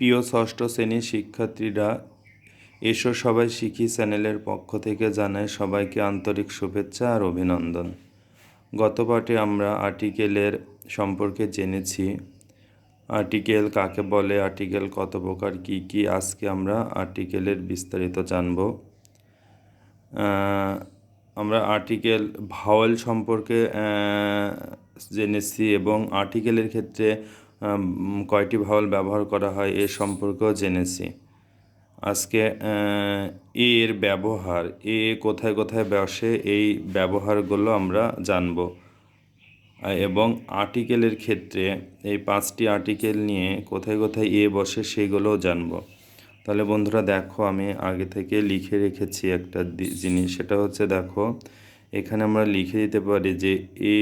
প্রিয় ষষ্ঠ শ্রেণির শিক্ষার্থীরা, এসো সবাই শিখি চ্যানেলের পক্ষ থেকে জানাই সবাইকে আন্তরিক শুভেচ্ছা আর অভিনন্দন। গত পাঠে আমরা আর্টিকেলের সম্পর্কে জেনেছি। আর্টিকেল কাকে বলে, আর্টিকেল কত প্রকার, কী কী, আজকে আমরা আর্টিকেলের বিস্তারিত জানব। আমরা আর্টিকেল ভাওয়েল সম্পর্কে জেনেছি এবং আর্টিকেলের ক্ষেত্রে কয়টি ভাওয়েল ব্যবহার করা হয় এ সম্পর্কেও জেনেছি। আজকে এর ব্যবহার, এ কোথায় কোথায় বসে এই ব্যবহারগুলো আমরা জানব। এবং আর্টিকেলের ক্ষেত্রে এই পাঁচটি আর্টিকেল নিয়ে কোথায় কোথায় এ বসে সেগুলোও জানব। তাহলে বন্ধুরা দেখো, আমি আগে থেকে লিখে রেখেছি একটা জিনিস, সেটা হচ্ছে দেখো, এখানে আমরা লিখে দিতে পারি যে এ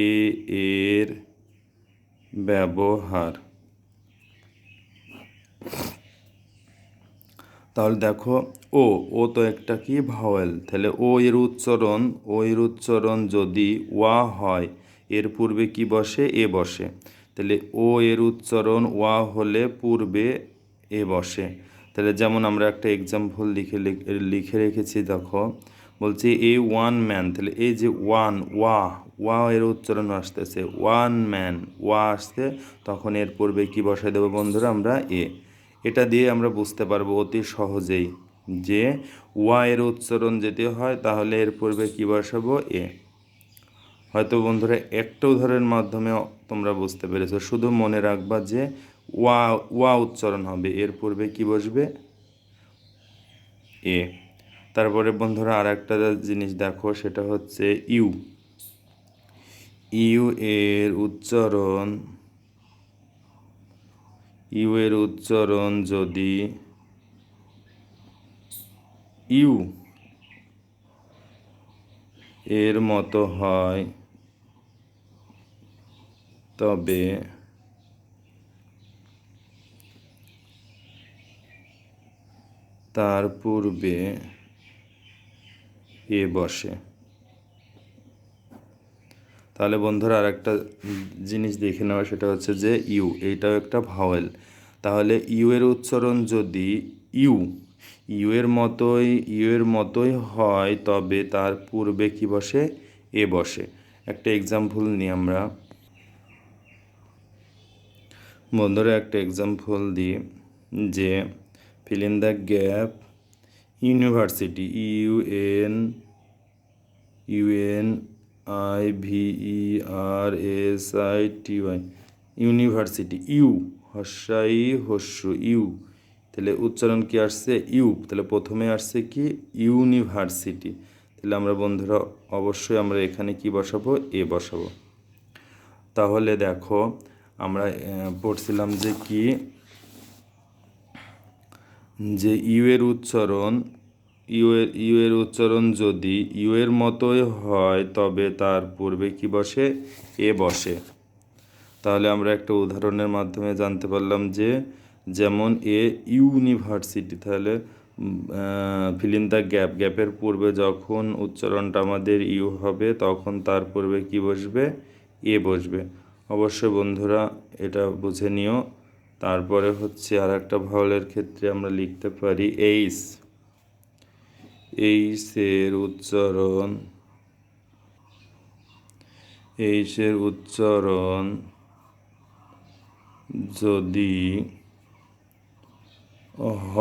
এর ব্যবহার। তাহলে দেখো, ও ও তো একটা কি ভাওয়েল তাহলে ও এর উচ্চারণ, ও এর উচ্চারণ যদি ওয়া হয়, এর পূর্বে কি বসে? এ বসে। তাহলে ও এর উচ্চারণ ওয়া হলে পূর্বে এ বসে। তাহলে যেমন আমরা একটা এক্সাম্পল লিখে লিখ- লিখে রেখেছি, দেখো বলছি এ ওয়ান ম্যান তাহলে এই যে ওয়ান ওয়া ওয়া এর উচ্চারণ আসতেছে ওয়ান ম্যান ওয়া আসছে, তখন এর পূর্বে কি বসাই দেবো বন্ধুরা আমরা? এ। এটা দিয়ে আমরা বুঝতে পারব অতি সহজেই যে ওয়া এর উচ্চারণ যেতে হয়, তাহলে এর পূর্বে কী বসাবো? এ। হয়তো বন্ধুরা একটা উদাহরণের মাধ্যমে তোমরা বুঝতে পেরেছ, শুধু মনে রাখবা যে ওয়া ওয়া উচ্চারণ হবে, এর পূর্বে কি বসবে? এ। তারপরে বন্ধুরা আর একটা জিনিস দেখো, সেটা হচ্ছে ইউ। ইউ এর উচ্চারণ, ইউ এর উচ্চারণ যদি ইউ এর মতো হয়, তবে তার পূর্বে এ বসে। তাহলে বন্ধুরা আর একটা জিনিস দেখে নেওয়া সেটা হচ্ছে যে ইউ, এইটাও একটা ভাওয়েল। তাহলে ইউ এর উচ্চারণ যদি ইউ ইউ এর মতোই, ইউ এর মতোই হয়, তবে তার পূর্বে কি বসে? এ বসে। একটা এক্সাম্পল নিই আমরা। বন্ধুরা একটা এক্সাম্পল দিই যে fill in the gap university U N UN I V E R S I T Y university, U, হর্ষাই হস্য ইউ। তাহলে উচ্চারণ কি আসছে? ইউ। তাহলে প্রথমে আসছে কি? ইউনিভার্সিটি। তাহলে আমরা বন্ধুরা অবশ্যই আমরা এখানে কি বসাবো? এ বসাবো। তাহলে দেখো, আমরা পড়ছিলাম যে কি যে ইউ এর উচ্চারণ ইউ এর ইউ এর উচ্চারণ যদি ইউ এর মতোই হয়, তবে তার পূর্বে কি বসে? এ বসে। তাহলে আমরা একটা উদাহরণের মাধ্যমে জানতে পারলাম যে, যেমন এ ইউনিভার্সিটি, তাহলে ফিল দ্য গ্যাপ গ্যাপের পূর্বে যখন উচ্চারণটা আমাদের ইউ হবে, তখন তার পূর্বে কি বসবে? এ বসবে। অবশ্যই বন্ধুরা, এটা বুঝে নিও। তারপরে হচ্ছে আর একটা ভাওয়ালের ক্ষেত্রে আমরা লিখতে পারি এইস এইসের উচ্চারণ এইসের উচ্চারণ যদি হ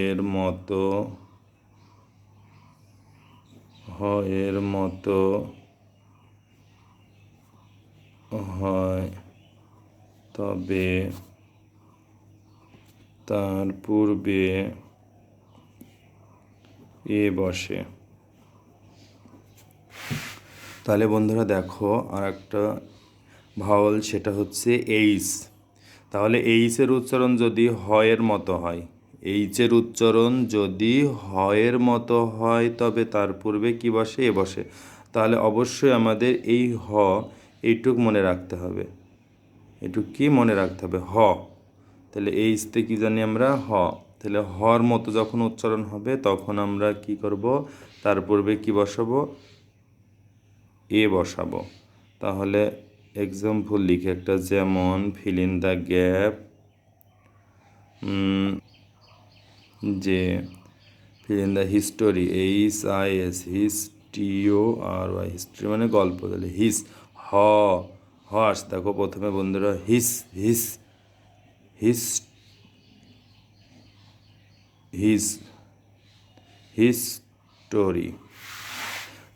এর মতো হ এর মতো হয়, তবে তার পূর্বে এ বসে। তাহলে বন্ধুরা দেখো আর একটা ভাওয়াল সেটা হচ্ছে এইচ। তাহলে এইচের উচ্চারণ যদি হয়ের মতো হয়, এইচের উচ্চারণ যদি হয়ের মতো হয়, তবে তার পূর্বে কি বসে? এ বসে। তাহলে অবশ্যই আমাদের এই হ, এইটুক মনে রাখতে হবে। এটুক কি মনে রাখতে হবে? হ। তাহলে এই এইচতে কি জানি আমরা? হ। তাহলে হর মতো যখন উচ্চারণ হবে, তখন আমরা কি করব? তার পূর্বে কি বসাবো? এ বসাবো। তাহলে এক্সাম্পল লিখে একটা যেমন ফিল ইন দ্য গ্যাপ যে fill in the history H I S হিস্টিও R Y history মানে গল্প। তাহলে হিস হ হর্স দেখো প্রথমে বন্ধুরা হিস হিস হিস হিস হিস্টোরি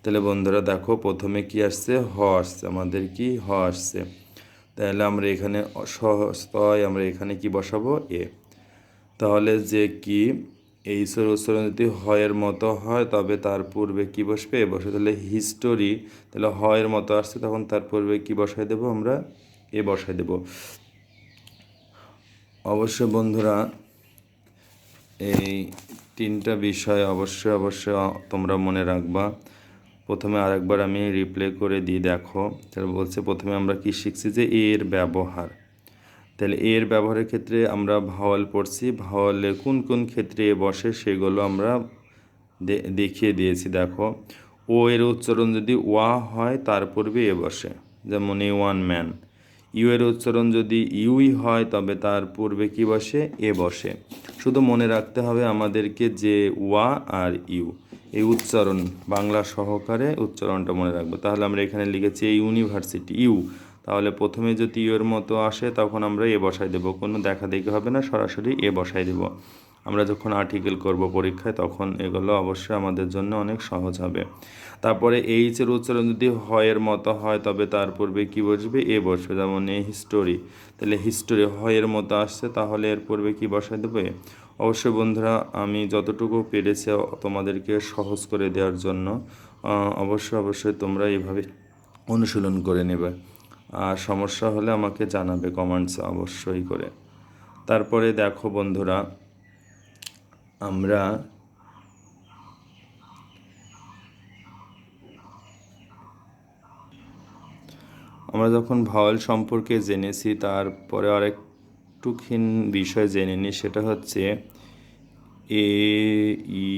তাহলে বন্ধুরা দেখো, প্রথমে কি আসছে? হ আসছে। আমাদের কি? হ আসছে। তাহলে আমরা এখানে সহস্তয় আমরা এখানে কি বসাবো? এ। তাহলে যে কি, এই ঈশ্বর উচ্চারণ যদি হয়ের মতো হয়, তবে তার পূর্বে কি বসবে? এ বসে তাহলে হিস্টোরি তাহলে হয়ের মতো আসছে, তখন তার পূর্বে কি বসাই দেবো আমরা? এ বসাই দেব। অবশ্য বন্ধুরা, এই তিনটা বিষয় অবশ্যই অবশ্যই তোমরা মনে রাখবা। প্রথমে আরেকবার আমি রিপ্লে করে দিই, দেখো। তাহলে বলছে প্রথমে আমরা কি শিখছি যে এর ব্যবহার। তাহলে এর ব্যবহারের ক্ষেত্রে আমরা ভাওয়াল পড়ছি। ভাওয়ালে কোন কোন ক্ষেত্রে এ বসে সেগুলো আমরা দেখিয়ে দিয়েছি, দেখো। ও এর উচ্চারণ যদি ওয়া হয়, তার পূর্বে এ বসে। যেমন এ ওয়ান ম্যান ইউ এর উচ্চারণ যদি ইউই হয়, তবে তার পূর্বে কি বসে? এ বসে। শুধু মনে রাখতে হবে আমাদেরকে যে ওয়া আর ইউ। এই উচ্চারণ, বাংলা সহকারে উচ্চারণটা মনে রাখব। তাহলে আমরা এখানে লিখেছি ইউনিভার্সিটি, ইউ। তাহলে প্রথমে যদি ইউ এর মতো আসে, তখন আমরা এ বসাই দেবো। কোনো দেখা দেখি হবে না, সরাসরি এ বসাই দেবো। আমরা যখন আর্টিকেল করব পরীক্ষায়, তখন এগুলো অবশ্যই আমাদের জন্য অনেক সহজ হবে। তারপরে এইচ এর উচ্চারণ যদি হয়ের মতো হয়, তবে তার পূর্বে কি বসবে? এ বসবে। যেমন এ হিস্টোরি তাহলে হিস্টোরি হয়ের মতো আসছে, তাহলে এর পূর্বে কি বসাই দেবে? অবশ্যই বন্ধুরা, আমি যতটুকু পেরেছি তোমাদেরকে সহজ করে দেওয়ার জন্য অবশ্যই অবশ্যই তোমরা এইভাবে অনুশীলন করে নেবে। আর সমস্যা হলে আমাকে জানাবে কমেন্টস অবশ্যই করে। তারপরে দেখো বন্ধুরা আমরা আমরা যখন ভাওয়াল সম্পর্কে জেনেছি, তারপরে আরেকটুখিন বিষয় জেনে নিই, সেটা হচ্ছে A, E,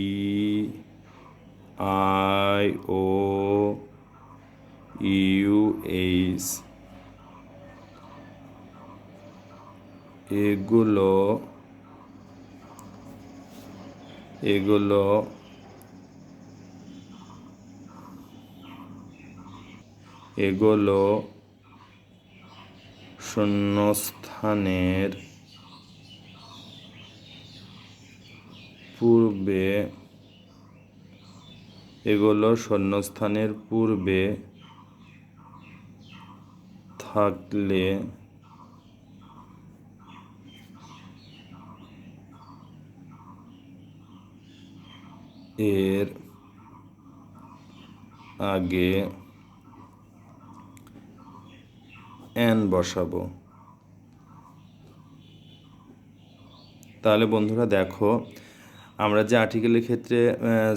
I, O, U, H, এগুলো এগুলো এগুলো শূন্যস্থানের পূর্বে এগুলো শূন্যস্থানের পূর্বে থাকলে এর আগে এন বসাবো। তাহলে বন্ধুরা দেখো, আমরা যে আর্টিকেলের ক্ষেত্রে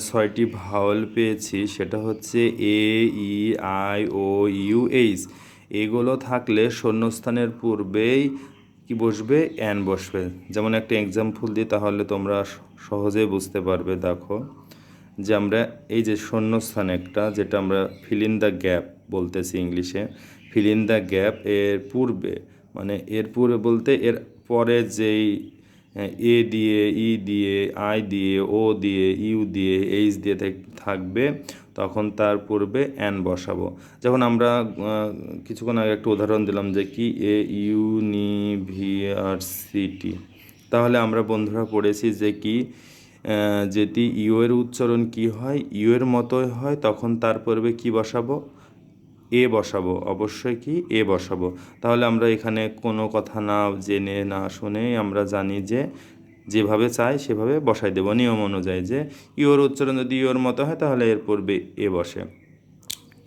ছয়টি ভাওয়াল পেয়েছি, সেটা হচ্ছে A E I O U H এগুলো থাকলে শূন্যস্থানের পূর্বেই কি বসবে? অ্যান বসবে। যেমন একটা এক্সাম্পল দিই, তাহলে তোমরা সহজেই বুঝতে পারবে, দেখো। যে আমরা এই যে শূন্যস্থান একটা, যেটা আমরা ফিল ইন দ্য গ্যাপ বলতেছি ইংলিশে ফিল ইন দ্য গ্যাপ এর পূর্বে মানে এর পূর্বে বলতে এর পরে যেই, এ দিয়ে, ই দিয়ে, আই দিয়ে, ও দিয়ে, ইউ দিয়ে, এইচ দিয়ে থাক- থাকবে, তখন তার পূর্বে অ্যান বসাবো। যখন আমরা কিছুক্ষণ আগে একটা উদাহরণ দিলাম যে কি? এ ইউনিভার্সিটি তাহলে আমরা বন্ধুরা পড়েছি যে কি? যদি ইউ এর উচ্চারণ কি হয়? ইউ এর মতোই হয়, তখন তার পূর্বে কি বসাবো? এ বসাবো, অবশ্যই কি? এ বসাবো। তাহলে আমরা এখানে কোনো কথা না জেনে না শুনেই আমরা জানি যে যেভাবে চাই সেভাবে বসাই দেব। নিয়ম অনুযায়ী যে ইওর উচ্চারণ যদি ইওর মতো হয়, তাহলে এর পূর্বে এ বসে।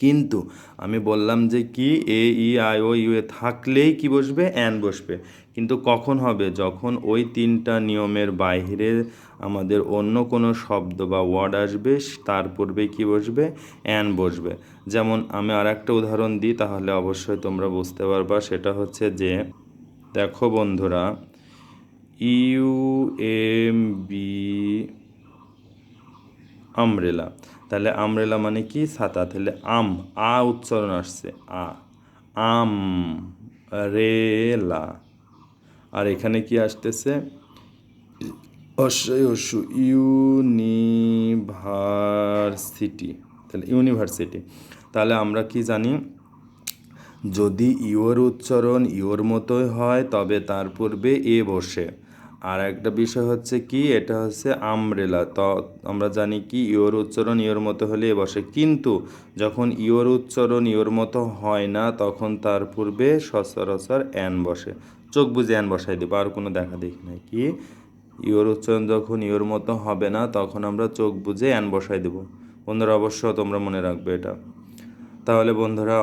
কিন্তু আমি বললাম যে কি এ E I O U A থাকলেই কি বসবে? অ্যান বসবে। কিন্তু কখন হবে? যখন ওই তিনটা নিয়মের বাইরে আমাদের অন্য কোনো শব্দ বা ওয়ার্ড আসবে, তার পূর্বে কি বসবে? অ্যান বসবে। যেমন আমি আর একটা উদাহরণ দিই, তাহলে অবশ্যই তোমরা বুঝতে পারবা। সেটা হচ্ছে যে, দেখো বন্ধুরা ইউ এম বি আমরেলা তাহলে আমরেলা মানে কি? ছাতা। তাহলে আম, আ উচ্চারণ আসছে, আ। আম, রেলা। আর এখানে কি আসতেছে? অশ্বই অশ্ব ইউনিভার্সিটি। তাহলে ইউনিভার্সিটি। তাহলে আমরা কি জানি? যদি ইওর উচ্চারণ ইওর মতোই হয়, তবে তার পূর্বে এ বসে। আর একটা বিষয় হচ্ছে কি, এটা হচ্ছে আমব্রেলা তো, আমরা জানি কি ইওর উচ্চারণ ইওর মতো হলে বসে। কিন্তু যখন ইওর উচ্চারণ ইওর মতো হয় না, তখন তার পূর্বে সচরাচর অ্যান বসে। চোখ বুঝে অ্যান বসাই দেবো, আর কোনো দেখা দেখি নাই। কি? ইওর উচ্চারণ যখন ইওর মতো হবে না, তখন আমরা চোখ বুঝে অ্যান বসাই দেবো। বন্ধুরা, অবশ্য তোমরা মনে রাখবে এটা। তাহলে বন্ধুরা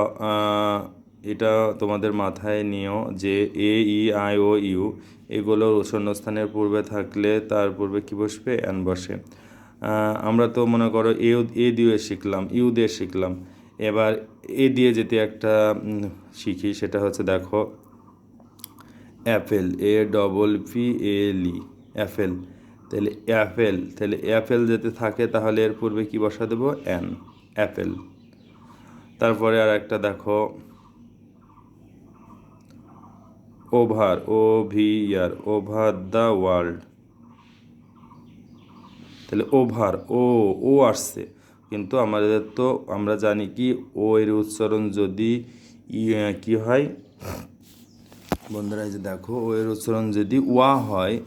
এটা তোমাদের মাথায় নিও যে এ, ই, আই, ও, ইউ এগুলো শূন্যস্থানের পূর্বে থাকলে তার পূর্বে কী বসবে? অ্যান বসে। আমরা তো মনে করো এ এ দিয়ে শিখলাম, ইউ দিয়ে শিখলাম। এবার এ দিয়ে যেতে একটা শিখি, সেটা হচ্ছে দেখো, apple, A, double, P L E, apple. তাহলে অ্যাপেল তাহলে অ্যাপেল যেতে থাকে তাহলে এর পূর্বে কি বসা দেবো? An apple. তারপরে আর একটা দেখো over, O V ER, over the world. তাহলে ওভার, ও ও আসছে। কিন্তু আমাদের তো, আমরা জানি কি, ও এর উচ্চারণ যদি কি হয়? বন্ধুরা, এই যে দেখো, ও এর উচ্চারণ যদি ওয়া হয়,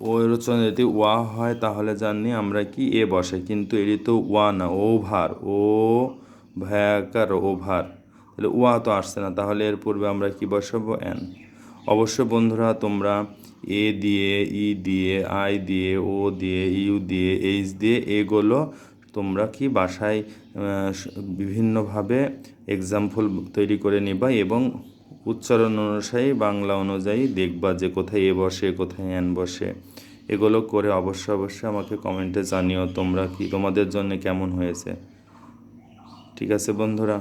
ও এর উচ্চারণ যদি ওয়া হয়, তাহলে জানি আমরা কি এ বসে। কিন্তু এটি তো ওয়া না, ওভার, ও ভয়াকার ওভার। তাহলে ওয়া তো আসছে না, তাহলে এর পূর্বে আমরা কি বসাবো? এন। অবশ্য বন্ধুরা, তোমরা এ দিয়ে, ই দিয়ে, আই দিয়ে, ও দিয়ে, ইউ দিয়ে, এইচ দিয়ে এগুলো তোমরা কি বাসায় বিভিন্নভাবে এক্সাম্পল তৈরি করে নিবা এবং উচ্চারণ অনুযায়ী বাংলা অনুযায়ী দেখবা যে কোথায় এ বসে, কোথায় এন বসে। এগুলো করে অবশ্যই অবশ্যই আমাকে কমেন্টে জানিও তোমরা কি, তোমাদের জন্য কেমন হয়েছে। ঠিক আছে বন্ধুরা?